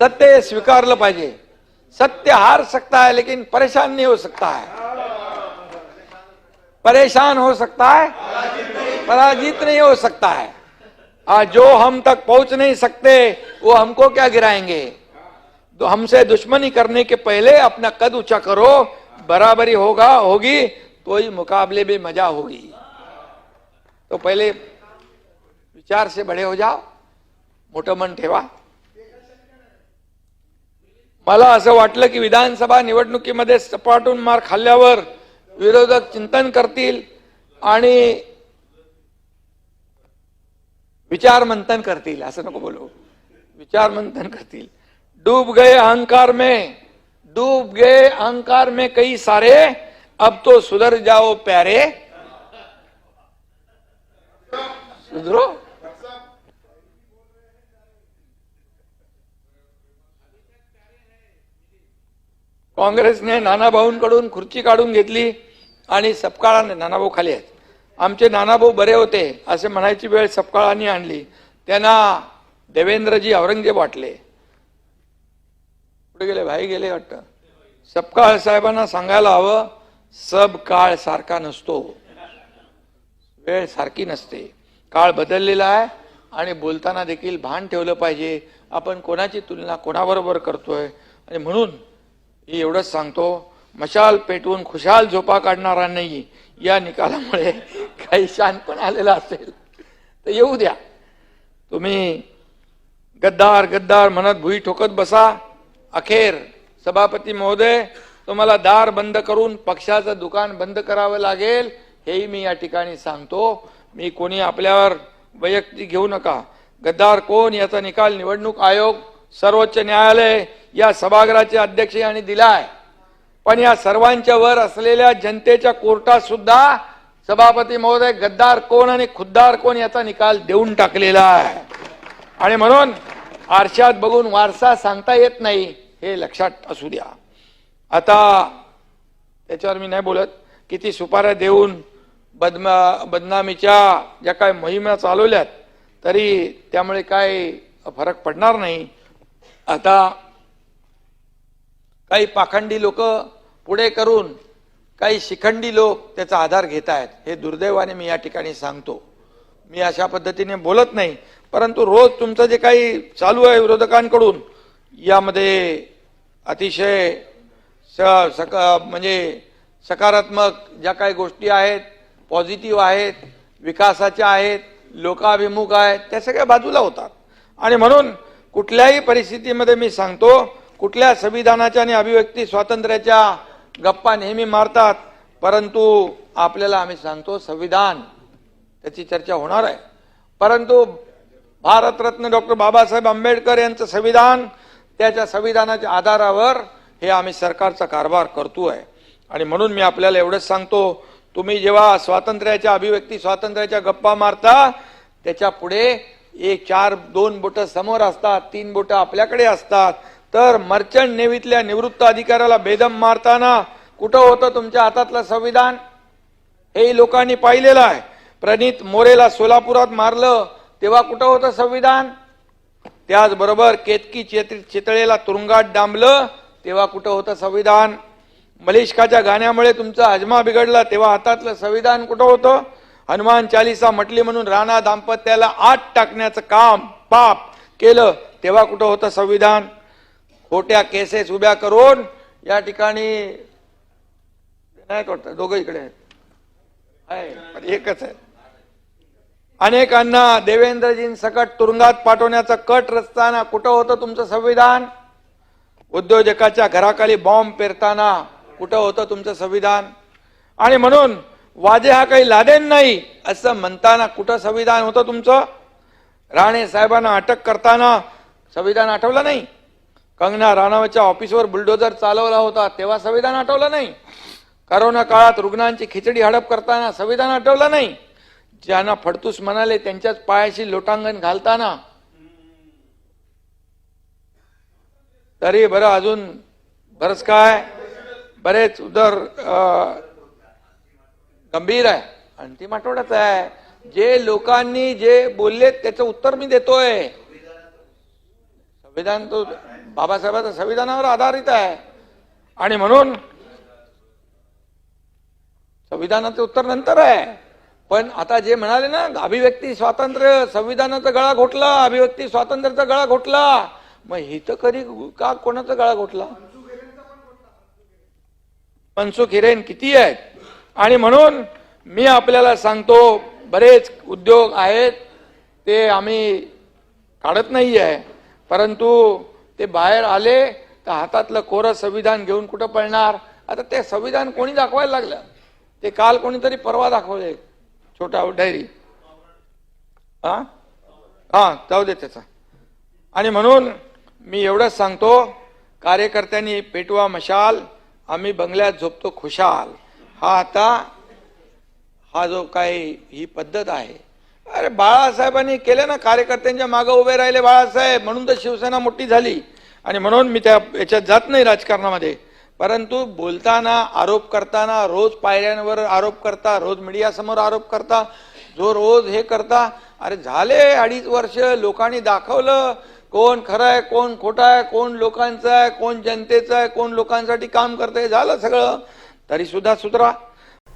सत्य स्वीकारलं पाहिजे सत्य हार सकता है, लेकिन परेशान नहीं हो सकता है। परेशान हो सकता है, पराजित नहीं हो सकता है। आज जो हम तक पहुँच नहीं सकते, वो हमको क्या गिराएँगे? तो हमसे दुश्मनी करने के पहले अपना कद ऊँचा करो, बराबरी होगा, होगी तो ही मुकाबले में मज़ा होगी। तो पहले विचार से बडे हो जाओ मोठं मन ठेवा। मला असं वाटलं की विधानसभा निवडणुकीमध्ये सपाटून मार खाल्ल्यावर विरोधक चिंतन करतील आणि विचार मंथन करतील असं नको बोलू. विचार मंथन करतील. डूब गए अहंकार में डूब गए अहंकार में कई सारे अब तो सुधर जाओ प्यारे। सुधरो। काँग्रेसने नानाभाऊंकडून खुर्ची काढून घेतली आणि सपकाळाने नानाभाऊ खाली आहेत. आमचे नानाभाऊ बरे होते असे म्हणायची वेळ सपकाळाने आणली. त्यांना देवेंद्रजी औरंगजेब वाटले. कुठे गेले भाई गेले वाटतं. सपकाळ साहेबांना सांगायला हवं सब काळ सारखा नसतो. वेळ सारखी नसते. काळ बदललेला आहे आणि बोलताना देखील भान ठेवलं पाहिजे. आपण कोणाची तुलना कोणाबरोबर करतोय? आणि म्हणून हे एवढंच सांगतो मशाल पेटवून खुशाल झोपा काढणारा नाही या निकालामुळे काही शानपण आलेला असेल. तर येऊ द्या. तुम्ही गद्दार गद्दार म्हणत भुई ठोकत बसा. अखेर सभापती महोदय तुम्हाला दार बंद करून पक्षाचं दुकान बंद करावं लागेल हेही मी या ठिकाणी सांगतो. मी कोणी आपल्यावर वैयक्तिक घेऊ नका. गद्दार कोण? याचा निकाल निवडणूक आयोग सर्वोच्च न्यायालय या सभागृहाचे अध्यक्ष यांनी दिलाय. पण या सर्वांच्या वर असलेल्या जनतेच्या कोर्टात सुद्धा सभापती महोदय गद्दार कोण आणि खुद्दार कोण याचा निकाल देऊन टाकलेला आहे. आणि म्हणून आरशात बघून वारसा सांगता येत नाही हे लक्षात असू द्या. आता त्याच्यावर मी नाही बोलत. किती सुपाऱ्या देऊन बदमा बदनामीच्या ज्या काय मोहिमा चालवल्यात तरी त्यामुळे काय फरक पडणार नाही. आता काही पाखंडी लोक पुढे करून काही शिखंडी लोक त्याचा आधार घेत आहेत हे दुर्दैवाने मी या ठिकाणी सांगतो. मी अशा पद्धतीने बोलत नाही परंतु रोज तुमचं जे काही चालू आहे विरोधकांकडून यामध्ये अतिशय स सक म्हणजे सकारात्मक ज्या काही गोष्टी आहेत पॉझिटिव्ह आहेत विकासाच्या आहेत लोकाभिमुख आहेत त्या सगळ्या बाजूला होतात. आणि म्हणून कुठल्याही परिस्थितीमध्ये मी सांगतो कुठल्या संविधानाच्या आणि अभिव्यक्ती स्वातंत्र्याच्या गप्पा नेहमी मारतात परंतु आपल्याला आम्ही सांगतो संविधान. त्याची चर्चा होणार आहे. परंतु भारतरत्न डॉक्टर बाबासाहेब आंबेडकर यांचं संविधान त्याच्या संविधानाच्या आधारावर हे आम्ही सरकारचा कारभार करतो आहे आणि म्हणून मी आपल्याला एवढंच सांगतो तुम्ही जेव्हा स्वातंत्र्याच्या अभिव्यक्ती स्वातंत्र्याच्या गप्पा मारता त्याच्या पुढे एक चार दोन बोटं समोर असतात तीन बोटं आपल्याकडे असतात तर मर्चंट नेव्हीतल्या निवृत्त अधिकाऱ्याला बेदम मारताना कुठं होतं तुमच्या हातातलं संविधान? हे लोकांनी पाहिलेलं आहे. प्रणित मोरेला सोलापुरात मारलं तेव्हा कुठं होतं संविधान? त्याचबरोबर केतकी चेत- चितळेला तुरुंगात डांबलं तेव्हा कुठं होतं संविधान? मलिष्काच्या गाण्यामुळे तुमचा हजमा बिघडला तेव्हा हातातलं संविधान कुठं होतं? हनुमान चालिसा म्हटली म्हणून राणा दाम्पत्याला आत टाकण्याचं काम पाप केलं तेव्हा कुठं होतं संविधान? खोट्या केसेस उभ्या करून या ठिकाणी नाही वाटतं. दोघं इकडे आहेत. पण एकच आहे. अनेकांना देवेंद्रजींसकट तुरुंगात पाठवण्याचा कट रचताना कुठं होतं तुमचं संविधान? उद्योजकाच्या घराखाली बॉम्ब पेरताना कुठं होतं तुमचं संविधान? आणि म्हणून वाजे हा काही लादेन नाही असं म्हणताना कुठं संविधान होतं तुमचं? राणे साहेबांना अटक करताना संविधान आठवलं नाही? कंगना राणावतच्या ऑफिसवर बुलडोजर चालवला होता तेव्हा संविधान आठवलं नाही. करोना काळात रुग्णांची खिचडी हडप करताना संविधान आठवलं नाही. ज्यांना फडतूस म्हणाले त्यांच्याच पायाशी लोटांगण घालताना. तरी बरं अजून बरंच काय? बरेच उदर गंभीर आहे. अंतिम आठवड्यात आहे. जे लोकांनी जे बोलले त्याचं उत्तर मी देतोय. संविधान तो बाबासाहेबांच्या संविधानावर आधारित आहे. आणि म्हणून संविधानाचं उत्तर नंतर आहे. पण आता जे म्हणाले ना अभिव्यक्ती स्वातंत्र्य संविधानाचा गळा घोटला अभिव्यक्ती स्वातंत्र्याचा गळा घोटला. मग हिथं कधी का कोणाचा गळा घोटला? मनसुख हिरेन किती आहेत? आणि म्हणून मी आपल्याला सांगतो बरेच उद्योग आहेत ते आम्ही काढत नाही आहे परंतु ते बाहेर आले तर हातातलं कोरं संविधान घेऊन कुठं पळणार? आता ते संविधान कोणी दाखवायला लागलं? ते काल कोणीतरी परवा दाखवले छोटा डायरी. हा हां जाऊ दे त्याचा. आणि म्हणून मी एवढंच सांगतो कार्यकर्त्यांनी पेटवा मशाल आम्ही बंगल्यात झोपतो खुशाल. हा आता हा जो काही ही पद्धत आहे अरे बाळासाहेबांनी केलं ना कार्यकर्त्यांच्या मागे उभे राहिले बाळासाहेब. म्हणून तर शिवसेना मोठी झाली. आणि म्हणून मी त्या याच्यात जात नाही राजकारणामध्ये. परंतु बोलताना आरोप करताना रोज पायऱ्यांवर आरोप करता रोज मीडियासमोर आरोप करता जो रोज हे करता अरे झाले अडीच वर्ष लोकांनी दाखवलं कोण खरं आहे कोण खोटं आहे कोण लोकांचं आहे कोण जनतेचं आहे कोण लोकांसाठी काम करतंय झालं सगळं. तरीसुद्धा सुधरा.